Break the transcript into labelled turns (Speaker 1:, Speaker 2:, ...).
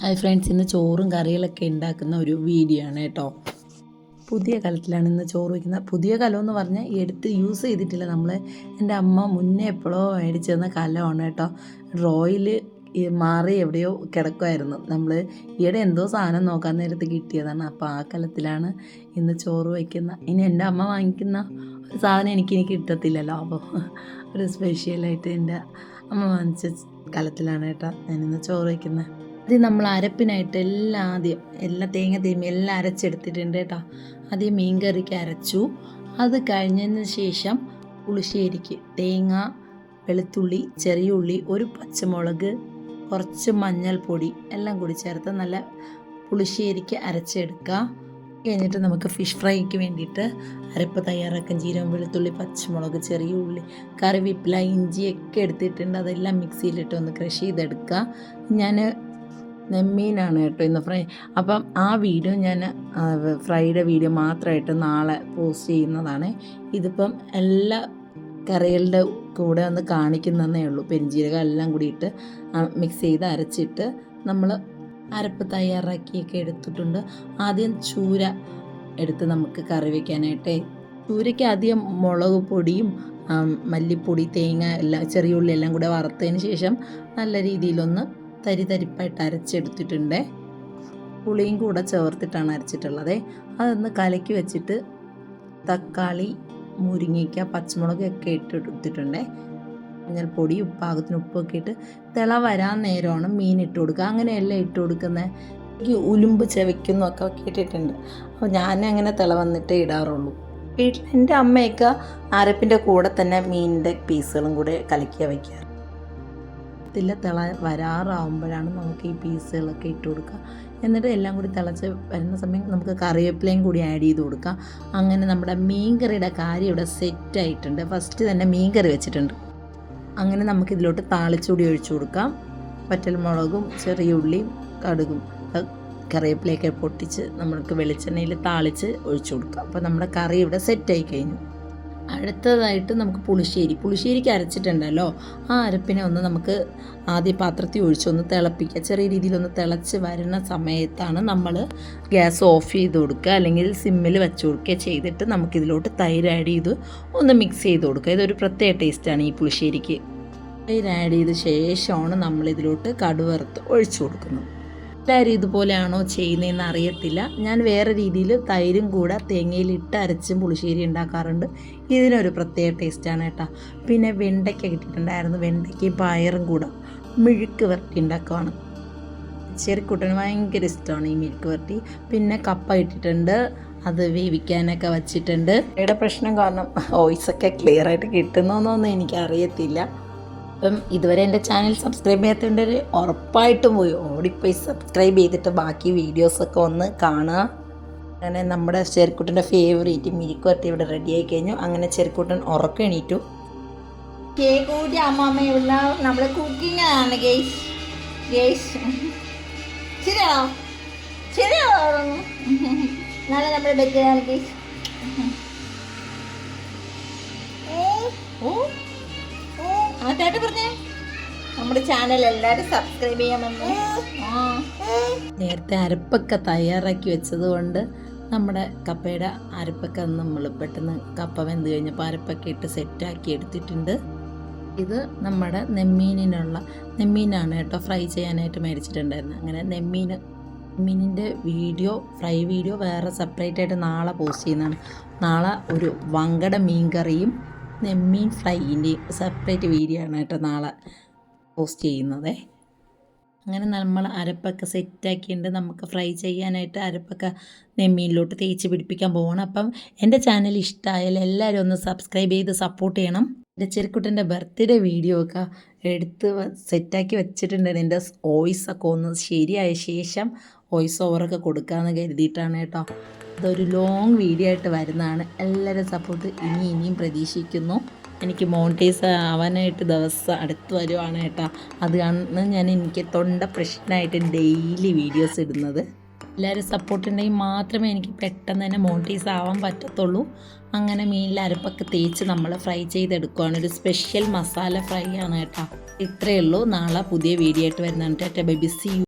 Speaker 1: Hi friends ഇന്ന് ചോറും കറികളൊക്കെ ഉണ്ടാക്കുന്ന ഒരു വീഡിയോ ആണ് കേട്ടോ. പുതിയ കലത്തിലാണ് ഇന്ന് ചോറ് വയ്ക്കുന്നത്. പുതിയ കലം എന്ന് പറഞ്ഞാൽ എടുത്ത് യൂസ് ചെയ്തിട്ടില്ല നമ്മൾ എന്റെ അമ്മ മുന്നേ എപ്പോഴോ മേടിച്ചു തന്ന കലമാണ് കേട്ടോ. ഡ്രോയിൽ മാറി എവിടെയോ കിടക്കുമായിരുന്നു നമ്മൾ ഈയിടെ എന്തോ സാധനം നോക്കാൻ നേരത്ത് കിട്ടിയതാണ്. അപ്പോൾ ആ കലത്തിലാണ് ഇന്ന് ചോറ് വയ്ക്കുന്ന ഇനി എന്റെ അമ്മ വാങ്ങിക്കുന്ന ഒരു സാധനം എനിക്ക് എനിക്ക് കിട്ടത്തില്ലല്ലോ. അപ്പോൾ ഒരു സ്പെഷ്യലായിട്ട് എന്റെ അമ്മ വാങ്ങിച്ച കലത്തിലാണ് കേട്ടോ ഞാനിന്ന് ചോറ് വയ്ക്കുന്നത്. ഇത് നമ്മൾ അരപ്പിനായിട്ട് എല്ലാം ആദ്യം എല്ലാ തേങ്ങ തേമി എല്ലാം അരച്ചെടുത്തിട്ടുണ്ട് കേട്ടോ. ആദ്യം മീൻ കറിക്ക് അരച്ചു. അത് കഴിഞ്ഞതിന് ശേഷം പുളിശ്ശേരിക്ക് തേങ്ങ വെളുത്തുള്ളി ചെറിയ ഉള്ളി ഒരു പച്ചമുളക് കുറച്ച് മഞ്ഞൾപ്പൊടി എല്ലാം കൂടി ചേർത്ത് നല്ല പുളിശ്ശേരിക്ക് അരച്ചെടുക്കുക. കഴിഞ്ഞിട്ട് നമുക്ക് ഫിഷ് ഫ്രൈക്ക് വേണ്ടിയിട്ട് അരപ്പ് തയ്യാറാക്കാൻ ജീരകം വെളുത്തുള്ളി പച്ചമുളക് ചെറിയ ഉള്ളി കറിവേപ്പില ഇഞ്ചിയൊക്കെ എടുത്തിട്ടുണ്ട്. അതെല്ലാം മിക്സിയിലിട്ട് ഒന്ന് ക്രഷ് ചെയ്തെടുക്കുക. ഞാൻ നെമ്മീനാണ് കേട്ടോ ഇന്ന് ഫ്രൈ. അപ്പം ആ വീഡിയോ ഞാൻ ഫ്രൈയുടെ വീഡിയോ മാത്രമായിട്ട് നാളെ പോസ്റ്റ് ചെയ്യുന്നതാണ്. ഇതിപ്പം എല്ലാ കറികളുടെ കൂടെ ഒന്ന് കാണിക്കുന്നതേ ഉള്ളൂ. പെരിഞ്ജീരകം എല്ലാം കൂടിയിട്ട് മിക്സ് ചെയ്ത് അരച്ചിട്ട് നമ്മൾ അരപ്പ് തയ്യാറാക്കിയൊക്കെ എടുത്തിട്ടുണ്ട്. ആദ്യം ചൂര എടുത്ത് നമുക്ക് കറി വയ്ക്കാനായിട്ടേ ചൂരയ്ക്ക് ആദ്യം മുളക് പൊടിയും മല്ലിപ്പൊടി തേങ്ങ എല്ലാം ചെറിയ ഉള്ളി എല്ലാം കൂടെ വറുത്തതിന് ശേഷം നല്ല രീതിയിലൊന്ന് തരി തരിപ്പായിട്ട് അരച്ചെടുത്തിട്ടുണ്ട്. പുളിയും കൂടെ ചേർത്തിട്ടാണ് അരച്ചിട്ടുള്ളത്. അതൊന്ന് കലക്കി വെച്ചിട്ട് തക്കാളി മുരിങ്ങയ്ക്ക പച്ചമുളകൊക്കെ ഇട്ട് എടുത്തിട്ടുണ്ട് മഞ്ഞൾപ്പൊടി ഉപ്പാകത്തിന് ഉപ്പൊക്കെ ഇട്ട് തിള വരാൻ നേരമാണ് മീൻ ഇട്ട് കൊടുക്കുക. അങ്ങനെയല്ല ഇട്ട് കൊടുക്കുന്നത്? എനിക്ക് ഉലുമ്പ് ചെവയ്ക്കുന്നൊക്കെ കേട്ടിട്ടുണ്ട്. അപ്പോൾ ഞാൻ അങ്ങനെ തിള വന്നിട്ടേ ഇടാറുള്ളൂ. വീട്ടിൽ എന്റെ അമ്മയൊക്കെ അരപ്പിന്റെ കൂടെ തന്നെ മീനിന്റെ പീസുകളും കൂടെ കലക്കിയ വയ്ക്കാറ് തില്ല തിള വരാറാവുമ്പോഴാണ് നമുക്ക് ഈ പീസുകളൊക്കെ ഇട്ട് കൊടുക്കുക. എന്നിട്ട് എല്ലാം കൂടി തിളച്ച് വരുന്ന സമയം നമുക്ക് കറിവേപ്പിലയും കൂടി ആഡ് ചെയ്ത് കൊടുക്കാം അങ്ങനെ നമ്മുടെ മീൻകറിയുടെ കാര്യം ഇവിടെ സെറ്റ് ആയിട്ടുണ്ട്. ഫസ്റ്റ് തന്നെ മീൻകറി വെച്ചിട്ടുണ്ട്. അങ്ങനെ നമുക്ക് ഇതിലോട്ട് താളിച്ചുകൂടി ഒഴിച്ചു കൊടുക്കാം. പറ്റൽമുളകും ചെറിയ ഉള്ളിയും കടുകും കറിവേപ്പിലയൊക്കെ പൊട്ടിച്ച് നമ്മൾക്ക് വെളിച്ചെണ്ണയിൽ താളിച്ച് ഒഴിച്ചു കൊടുക്കാം. അപ്പോൾ നമ്മുടെ കറി ഇവിടെ സെറ്റായി കഴിഞ്ഞു. അടുത്തതായിട്ട് നമുക്ക് പുളിശ്ശേരി. പുളിശ്ശേരിക്ക് അരച്ചിട്ടുണ്ടല്ലോ. ആ അരപ്പിനെ ഒന്ന് നമുക്ക് ആദ്യ പാത്രത്തിൽ ഒഴിച്ചൊന്ന് തിളപ്പിക്കുക. ചെറിയ രീതിയിലൊന്ന് തിളച്ച് വരുന്ന സമയത്താണ് നമ്മൾ ഗ്യാസ് ഓഫ് ചെയ്ത് കൊടുക്കുക. അല്ലെങ്കിൽ സിമ്മിൽ വെച്ച് കൊടുക്കുക. ചെയ്തിട്ട് നമുക്കിതിലോട്ട് തൈര് ആഡ് ചെയ്ത് ഒന്ന് മിക്സ് ചെയ്ത് കൊടുക്കുക. ഇതൊരു പ്രത്യേക ടേസ്റ്റാണ് ഈ പുളിശ്ശേരിക്ക്. തൈര് ആഡ് ചെയ്ത ശേഷമാണ് നമ്മളിതിലോട്ട് കടുവറുത്ത് ഒഴിച്ചു കൊടുക്കുന്നത്. എല്ലാവരും ഇതുപോലെയാണോ ചെയ്യുന്നതെന്ന് അറിയത്തില്ല. ഞാൻ വേറെ രീതിയിൽ തൈരും കൂടെ തേങ്ങയിൽ ഇട്ട് അരച്ചും പുളിശ്ശേരി ഉണ്ടാക്കാറുണ്ട്. ഇതിനൊരു പ്രത്യേക ടേസ്റ്റാണ് കേട്ടോ. പിന്നെ വെണ്ടയ്ക്ക കിട്ടിയിട്ടുണ്ടായിരുന്നു. വെണ്ടയ്ക്കയും പയറും കൂടെ മിഴുക്ക് വരട്ടി ഉണ്ടാക്കുവാണ്. ചെറുക്കുട്ടന് ഭയങ്കര ഇഷ്ടമാണ് ഈ മിഴുക്ക് വരട്ടി. പിന്നെ കപ്പ ഇട്ടിട്ടുണ്ട്. അത് വേവിക്കാനൊക്കെ വച്ചിട്ടുണ്ട്. ഇവിടെ പ്രശ്നം കാരണം വോയിസൊക്കെ ക്ലിയർ ആയിട്ട് കിട്ടുന്നോന്നൊന്നും എനിക്കറിയത്തില്ല. അപ്പം ഇതുവരെ എന്റെ ചാനൽ സബ്സ്ക്രൈബ് ചെയ്യാത്തതുകൊണ്ട് ഉറപ്പായിട്ടും പോയി ഓടിപ്പോയി സബ്സ്ക്രൈബ് ചെയ്തിട്ട് ബാക്കി വീഡിയോസൊക്കെ ഒന്ന് കാണുക. അങ്ങനെ നമ്മുടെ ചെറുക്കുട്ടന്റെ ഫേവറേറ്റ് മിൽക്ക് വരട്ടി ഇവിടെ റെഡി ആയി കഴിഞ്ഞു. അങ്ങനെ ചെറുക്കുട്ടൻ ഉറക്കം എണീറ്റു.
Speaker 2: കേക്കൂട്ടി അമ്മമ്മയുള്ള നമ്മുടെ കുക്കിംഗ് ആണ് ഗേസ് ഗേസ് ശരിയാണോ? ശരിയാണോ നാളെ നമ്മുടെ ബെറ്റാണ് ഗേസ്
Speaker 1: ഓ.
Speaker 2: പറഞ്ഞേ? നമ്മുടെ ചാനൽ എല്ലാവരും സബ്സ്ക്രൈബ് ചെയ്യാമെന്ന്
Speaker 1: നേരത്തെ അരപ്പൊക്കെ തയ്യാറാക്കി വെച്ചത് കൊണ്ട് നമ്മുടെ കപ്പയുടെ അരപ്പൊക്കെ നമ്മൾ പെട്ടെന്ന് കപ്പ വെന്ത് കഴിഞ്ഞപ്പോൾ അരപ്പൊക്കെ ഇട്ട് സെറ്റാക്കി എടുത്തിട്ടുണ്ട്. ഇത് നമ്മുടെ നെമ്മീനിനുള്ള നെമ്മീനാണ് കേട്ടോ ഫ്രൈ ചെയ്യാനായിട്ട് മേടിച്ചിട്ടുണ്ടായിരുന്നത്. അങ്ങനെ നെമ്മീൻ നെമ്മീനിന്റെ വീഡിയോ ഫ്രൈ വീഡിയോ വേറെ സെപ്പറേറ്റ് ആയിട്ട് നാളെ പോസ്റ്റ് ചെയ്യുന്നതാണ്. നാളെ ഒരു വങ്കട മീൻ കറിയും നെമ്മീൻ ഫ്രൈയിന്റെയും സെപ്പറേറ്റ് വീഡിയോ ആണ് കേട്ടോ നാളെ പോസ്റ്റ് ചെയ്യുന്നത്. അങ്ങനെ നമ്മൾ അരപ്പൊക്കെ സെറ്റാക്കിയിട്ട് നമുക്ക് ഫ്രൈ ചെയ്യാനായിട്ട് അരപ്പൊക്കെ നെമ്മീനിലോട്ട് തേച്ച് പിടിപ്പിക്കാൻ പോകണം അപ്പം എന്റെ ചാനൽ ഇഷ്ടമായാൽ എല്ലാവരും ഒന്ന് സബ്സ്ക്രൈബ് ചെയ്ത് സപ്പോർട്ട് ചെയ്യണം. എന്റെ ചെറുക്കുട്ടന്റെ ബർത്ത്ഡേ വീഡിയോ ഒക്കെ എടുത്ത് സെറ്റാക്കി വെച്ചിട്ടുണ്ട്. എന്റെ വോയിസ് ഒക്കെ ഒന്ന് ശരിയായ ശേഷം വോയിസ് ഓവറൊക്കെ കൊടുക്കാമെന്ന് കരുതിയിട്ടാണ് കേട്ടോ. അതൊരു ലോങ് വീഡിയോ ആയിട്ട് വരുന്നതാണ്. എല്ലാവരും സപ്പോർട്ട് ഇനി ഇനിയും പ്രതീക്ഷിക്കുന്നു. എനിക്ക് മോണിറ്റൈസ് ആവാനായിട്ട് ദിവസം അടുത്ത് വരുവാണ് കേട്ടോ അത് ഞാൻ എനിക്ക് തൊണ്ട പ്രശ്നമായിട്ട് ഡെയിലി വീഡിയോസ് ഇടുന്നത്. എല്ലാവരും സപ്പോർട്ട് ഉണ്ടെങ്കിൽ മാത്രമേ എനിക്ക് പെട്ടെന്ന് തന്നെ മോണിറ്റൈസ് ആവാൻ പറ്റത്തുള്ളൂ. അങ്ങനെ മീനിൽ അരപ്പൊക്കെ തേച്ച് നമ്മൾ ഫ്രൈ ചെയ്തെടുക്കുകയാണ് ഒരു സ്പെഷ്യൽ മസാല ഫ്രൈ ആണ് കേട്ടോ ഇത്രയേ ഉള്ളൂ. നാളെ പുതിയ വീഡിയോ ആയിട്ട് വരുന്നതാണ്. കേട്ടോ ബൈ ബി സി